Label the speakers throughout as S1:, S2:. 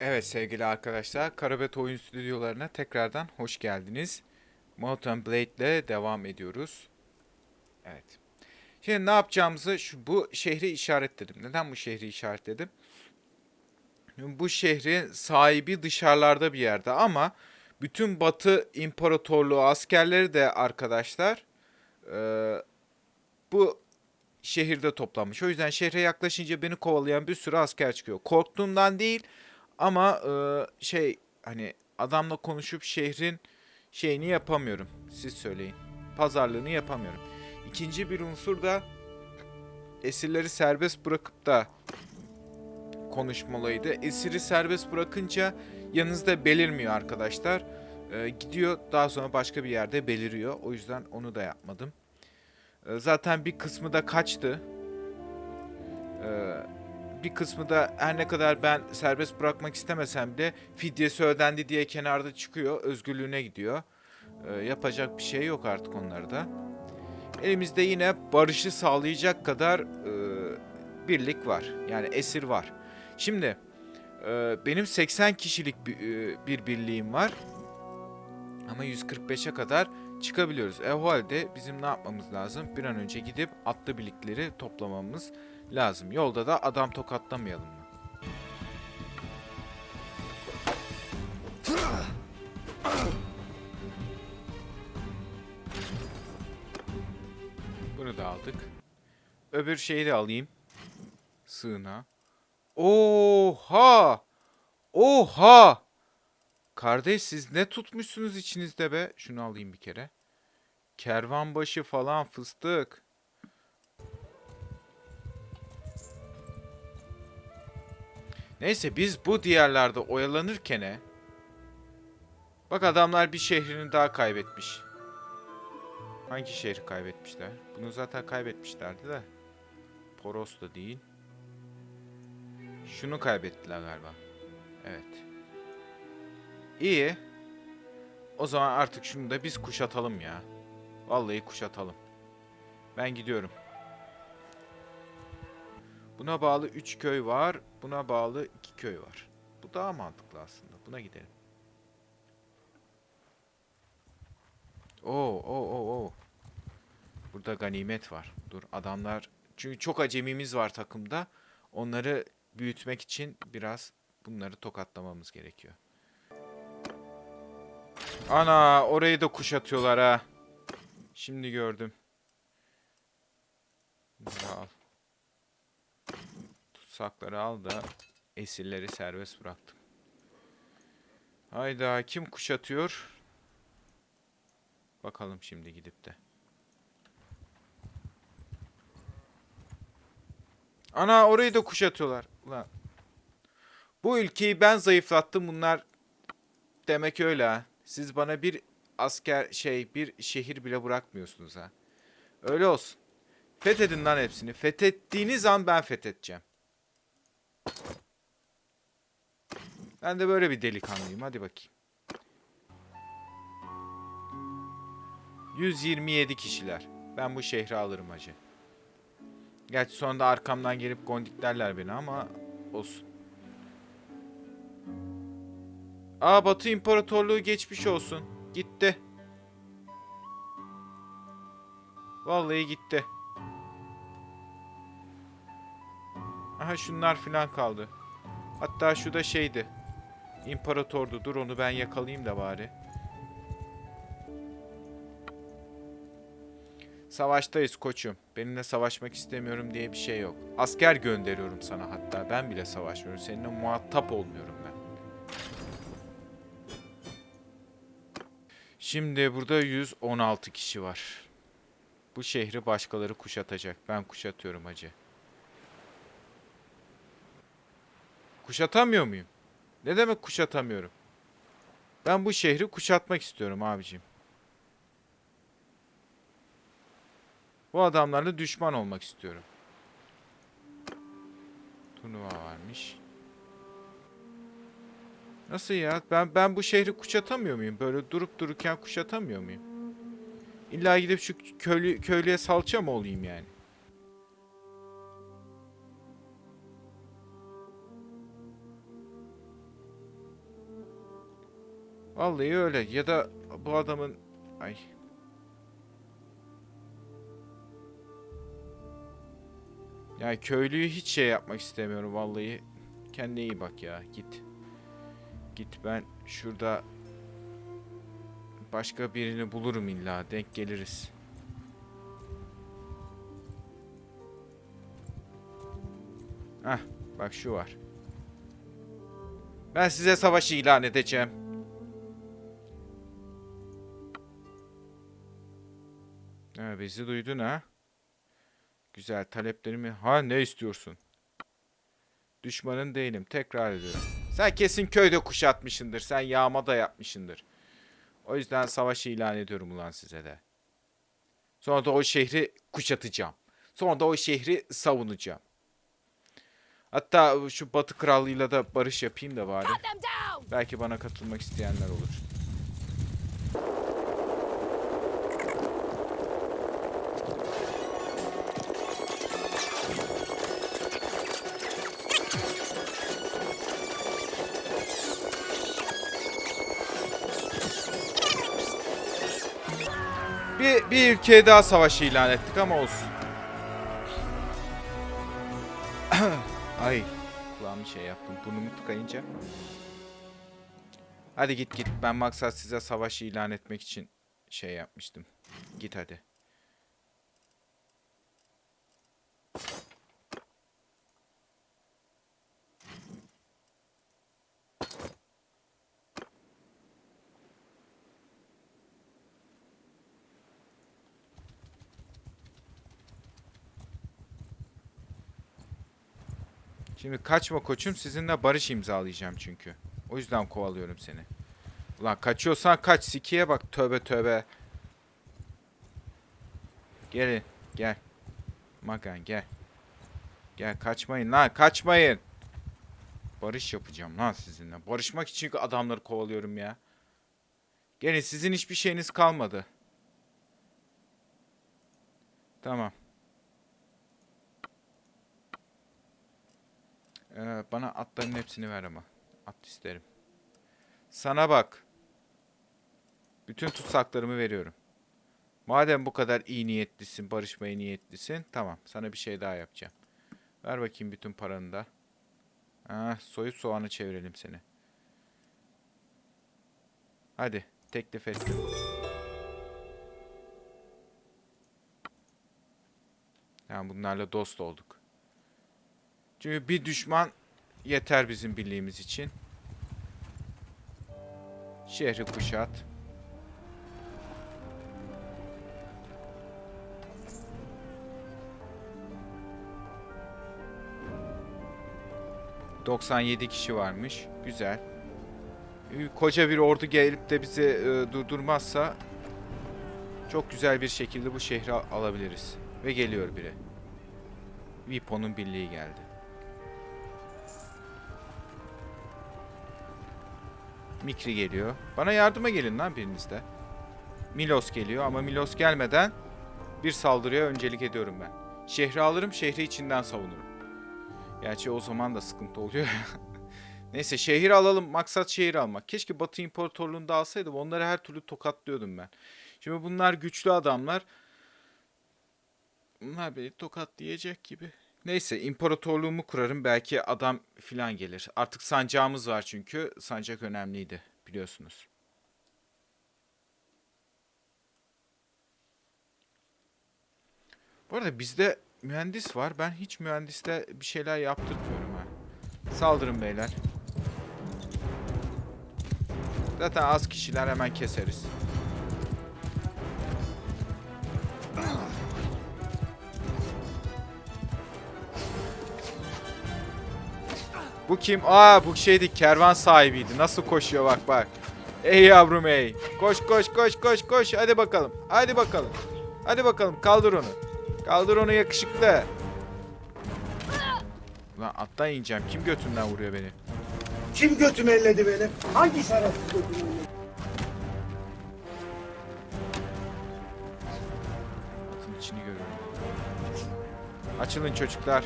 S1: Evet sevgili arkadaşlar, Karabet Oyun Stüdyolarına tekrardan hoş geldiniz. Mountain Blade ile devam ediyoruz. Evet. Şimdi ne yapacağımızı şu bu şehri işaretledim. Neden bu şehri işaretledim? Bu şehrin sahibi dışarılarda bir yerde ama bütün Batı İmparatorluğu askerleri de arkadaşlar eee, bu şehirde toplanmış. O yüzden şehre yaklaşınca beni kovalayan bir sürü asker çıkıyor. Korktuğumdan değil ama e, şey hani adamla konuşup şehrin şeyini yapamıyorum. Siz söyleyin. Pazarlığını yapamıyorum. İkinci bir unsur da esirleri serbest bırakıp da konuşmalıydı. Esiri serbest bırakınca yanınızda belirmiyor arkadaşlar. E, gidiyor daha sonra başka bir yerde beliriyor. O yüzden onu da yapmadım. E, zaten bir kısmı da kaçtı. E, bir kısmı da her ne kadar ben serbest bırakmak istemesem de fidyesi ödendi diye kenarda çıkıyor. Özgürlüğüne gidiyor. Ee, yapacak bir şey yok artık onlarda. Elimizde yine barışı sağlayacak kadar e, birlik var. Yani esir var. Şimdi e, benim 80 kişilik bir, e, bir birliğim var. Ama 145'e kadar çıkabiliyoruz. E o halde bizim ne yapmamız lazım? Bir an önce gidip atlı birlikleri toplamamız lazım. Yolda da adam tokatlamayalım mı? Bunu da aldık. Öbür şeyi de alayım. Sığına. Oha! Oha! Kardeş siz ne tutmuşsunuz içinizde be? Şunu alayım bir kere. Kervanbaşı falan fıstık. Neyse biz bu diyarlarda oyalanırken Bak adamlar bir şehrini daha kaybetmiş. Hangi şehri kaybetmişler? Bunu zaten kaybetmişlerdi de. Poros da değil. Şunu kaybettiler galiba. Evet. İyi. O zaman artık şunu da biz kuşatalım ya. Vallahi kuşatalım. Ben gidiyorum. Buna bağlı 3 köy var. Buna bağlı 2 köy var. Bu daha mantıklı aslında. Buna gidelim. Oo, oo, oo, oo. Burada ganimet var. Dur adamlar... Çünkü çok acemimiz var takımda. Onları büyütmek için biraz bunları tokatlamamız gerekiyor. Ana orayı da kuşatıyorlar ha. Şimdi gördüm. Bunları al. Tutsakları al da esirleri serbest bıraktım. Hayda kim kuşatıyor? Bakalım şimdi gidip de. Ana orayı da kuşatıyorlar. Ulan. Bu ülkeyi ben zayıflattım bunlar. Demek öyle ha. Siz bana bir asker şey bir şehir bile bırakmıyorsunuz ha. Öyle olsun. Fethedin lan hepsini. Fethettiğiniz an ben fethedeceğim. Ben de böyle bir delikanlıyım. Hadi bakayım. 127 kişiler. Ben bu şehri alırım hacı. Gerçi sonunda arkamdan gelip gondiklerler beni ama olsun. Aa Batı İmparatorluğu geçmiş olsun. Gitti. Vallahi gitti. Aha şunlar filan kaldı. Hatta şu da şeydi. İmparatordu. Dur onu ben yakalayayım da bari. Savaştayız koçum. Benimle savaşmak istemiyorum diye bir şey yok. Asker gönderiyorum sana hatta. Ben bile savaşmıyorum. Seninle muhatap olmuyorum ben. Şimdi burada 116 kişi var. Bu şehri başkaları kuşatacak. Ben kuşatıyorum hacı. Kuşatamıyor muyum? Ne demek kuşatamıyorum? Ben bu şehri kuşatmak istiyorum abicim. Bu adamlarla düşman olmak istiyorum. Turnuva varmış. Nasıl ya? Ben ben bu şehri kuşatamıyor muyum? Böyle durup dururken kuşatamıyor muyum? İlla gidip şu köylü, köylüye salça mı olayım yani? Vallahi öyle. Ya da bu adamın... Ay. Ya köylüyü hiç şey yapmak istemiyorum vallahi. Kendine iyi bak ya. Git. Git ben şurada başka birini bulurum illa. Denk geliriz. Hah bak şu var. Ben size savaş ilan edeceğim. Ha, bizi duydun ha. Güzel taleplerimi... Ha ne istiyorsun? Düşmanın değilim. Tekrar ediyorum. Sen kesin köyde kuşatmışındır. Sen yağma da yapmışındır. O yüzden savaş ilan ediyorum ulan size de. Sonra da o şehri kuşatacağım. Sonra da o şehri savunacağım. Hatta şu Batı Krallığı'yla da barış yapayım da bari. Belki bana katılmak isteyenler olur. Bir, bir ülkeye daha savaş ilan ettik ama olsun. Ay kulağımı şey yaptım burnumu tıkayınca. Hadi git git ben maksat size savaş ilan etmek için şey yapmıştım. Git hadi. Şimdi kaçma koçum sizinle barış imzalayacağım çünkü. O yüzden kovalıyorum seni. Ulan kaçıyorsan kaç sikiye bak tövbe tövbe. Gelin gel. Magan gel. Gel kaçmayın lan kaçmayın. Barış yapacağım lan sizinle. Barışmak için adamları kovalıyorum ya. Gelin sizin hiçbir şeyiniz kalmadı. Tamam. Ee, bana atların hepsini ver ama. At isterim. Sana bak. Bütün tutsaklarımı veriyorum. Madem bu kadar iyi niyetlisin, barışmaya niyetlisin. Tamam, sana bir şey daha yapacağım. Ver bakayım bütün paranı da. Ah, soyup soğanı çevirelim seni. Hadi, teklif ettim. Yani bunlarla dost olduk. Çünkü bir düşman yeter bizim birliğimiz için. Şehri kuşat. ...97 kişi varmış. Güzel. Ee, Koca bir ordu gelip de bizi e, durdurmazsa... ...çok güzel bir şekilde bu şehri al- alabiliriz. Ve geliyor biri. Vipo'nun birliği geldi. Mikri geliyor. Bana yardıma gelin lan biriniz de. Milos geliyor ama Milos gelmeden bir saldırıya öncelik ediyorum ben. Şehri alırım, şehri içinden savunurum. Gerçi o zaman da sıkıntı oluyor. Neyse şehir alalım. Maksat şehir almak. Keşke Batı İmparatorluğu'nda alsaydım. Onları her türlü tokatlıyordum ben. Şimdi bunlar güçlü adamlar. Bunlar beni tokatlayacak gibi. Neyse imparatorluğumu kurarım. Belki adam filan gelir. Artık sancağımız var çünkü. Sancak önemliydi biliyorsunuz. Bu arada bizde mühendis var. Ben hiç mühendiste bir şeyler yaptırmıyorum ha. Saldırın beyler. Zaten az kişiler hemen keseriz. Bu kim? Aa bu şeydi kervan sahibiydi. Nasıl koşuyor bak bak. Ey yavrum ey. Koş koş koş koş koş. Hadi bakalım. Hadi bakalım. Hadi bakalım kaldır onu. Kaldır onu yakışıklı. Lan attan ineceğim. Kim götümden vuruyor beni?
S2: Kim götümü elledi benim? Hangi şerefsiz götümü elledi?
S1: Atın içini görüyorum. Açılın çocuklar.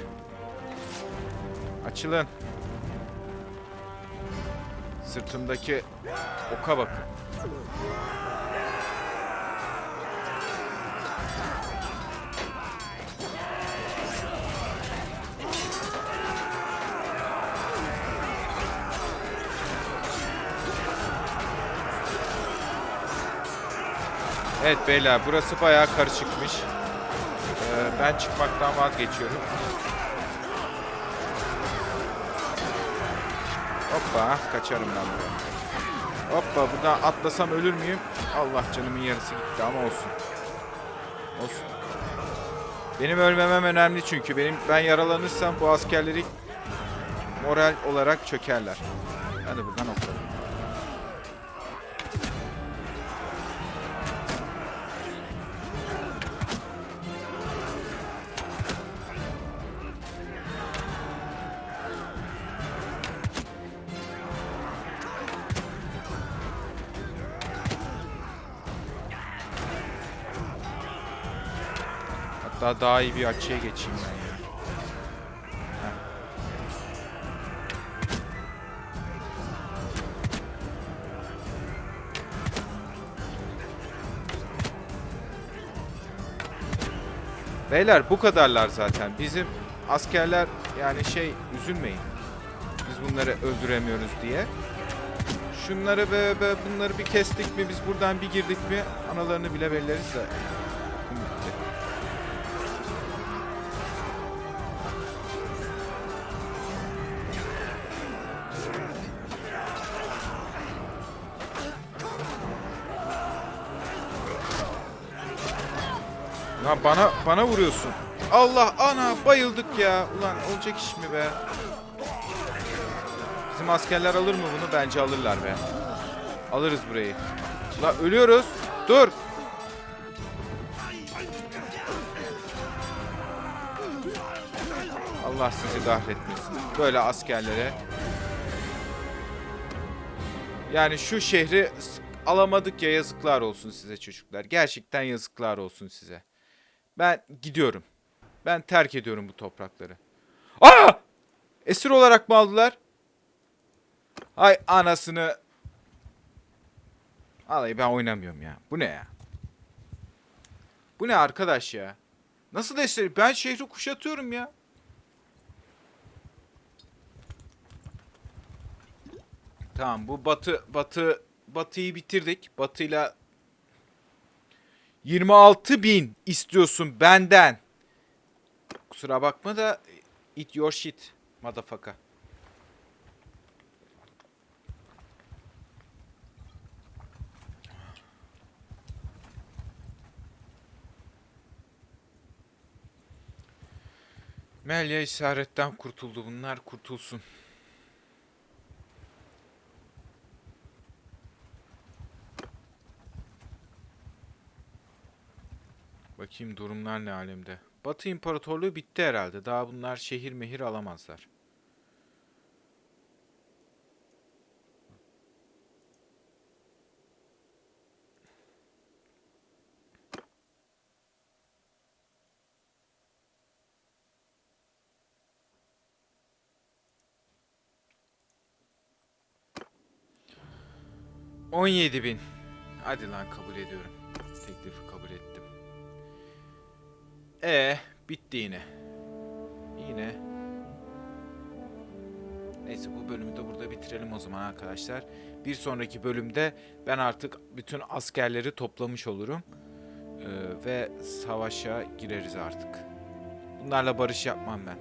S1: Açılın. Sırtımdaki oka bakın. Evet beyler burası bayağı karışıkmış. Ee, ben çıkmaktan vazgeçiyorum. Hoppa kaçarım ben buradan. Hoppa buradan atlasam ölür müyüm? Allah canımın yarısı gitti ama olsun. Olsun. Benim ölmemem önemli çünkü benim ben yaralanırsam bu askerleri moral olarak çökerler. Hadi buradan hoppa. Hatta daha iyi bir açıya geçeyim ben ya. Beyler bu kadarlar zaten. Bizim askerler yani şey üzülmeyin. Biz bunları öldüremiyoruz diye. Şunları ve bunları bir kestik mi biz buradan bir girdik mi analarını bile belleriz de. Lan bana bana vuruyorsun. Allah ana bayıldık ya. Ulan olacak iş mi be? Bizim askerler alır mı bunu? Bence alırlar be. Alırız burayı. La ölüyoruz. Dur. Allah sizi kahretmesin. Böyle askerlere. Yani şu şehri alamadık ya yazıklar olsun size çocuklar. Gerçekten yazıklar olsun size. Ben gidiyorum. Ben terk ediyorum bu toprakları. Aa! Esir olarak mı aldılar? Ay anasını. Vallahi ben oynamıyorum ya. Bu ne ya? Bu ne arkadaş ya? Nasıl esir? Ben şehri kuşatıyorum ya. Tamam bu batı batı batıyı bitirdik. Batıyla 26 bin istiyorsun benden. Kusura bakma da it your shit motherfucker. Melya işaretten kurtuldu. Bunlar kurtulsun. Bakayım durumlar ne alemde. Batı İmparatorluğu bitti herhalde. Daha bunlar şehir mehir alamazlar. On yedi bin. Hadi lan kabul ediyorum. Teklifi. E bitti yine. Yine. Neyse bu bölümü de burada bitirelim o zaman arkadaşlar. Bir sonraki bölümde ben artık bütün askerleri toplamış olurum. Ee, ve savaşa gireriz artık. Bunlarla barış yapmam ben.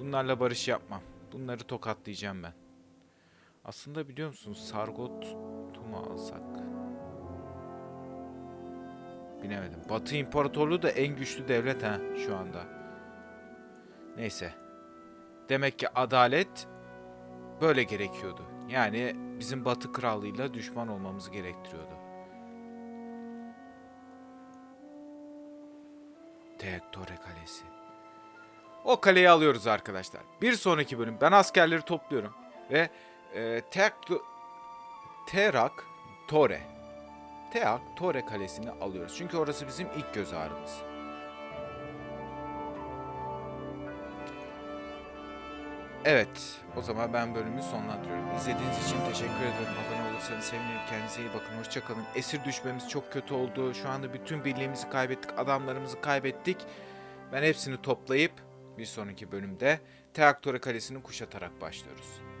S1: Bunlarla barış yapmam. Bunları tokatlayacağım ben. Aslında biliyor musunuz Sargot'u mu alsak? Bilemedim. Batı İmparatorluğu da en güçlü devlet ha şu anda. Neyse. Demek ki adalet böyle gerekiyordu. Yani bizim Batı Krallığı'yla düşman olmamızı gerektiriyordu. Tektore Kalesi. O kaleyi alıyoruz arkadaşlar. Bir sonraki bölüm ben askerleri topluyorum ve e, Terak Tore Teak Tore Kalesi'ni alıyoruz. Çünkü orası bizim ilk göz ağrımız. Evet, o zaman ben bölümü sonlandırıyorum. İzlediğiniz için teşekkür ederim. Abone olursanız sevinirim. Kendinize iyi bakın. Hoşçakalın. Esir düşmemiz çok kötü oldu. Şu anda bütün birliğimizi kaybettik. Adamlarımızı kaybettik. Ben hepsini toplayıp bir sonraki bölümde Teaktore Kalesi'ni kuşatarak başlıyoruz.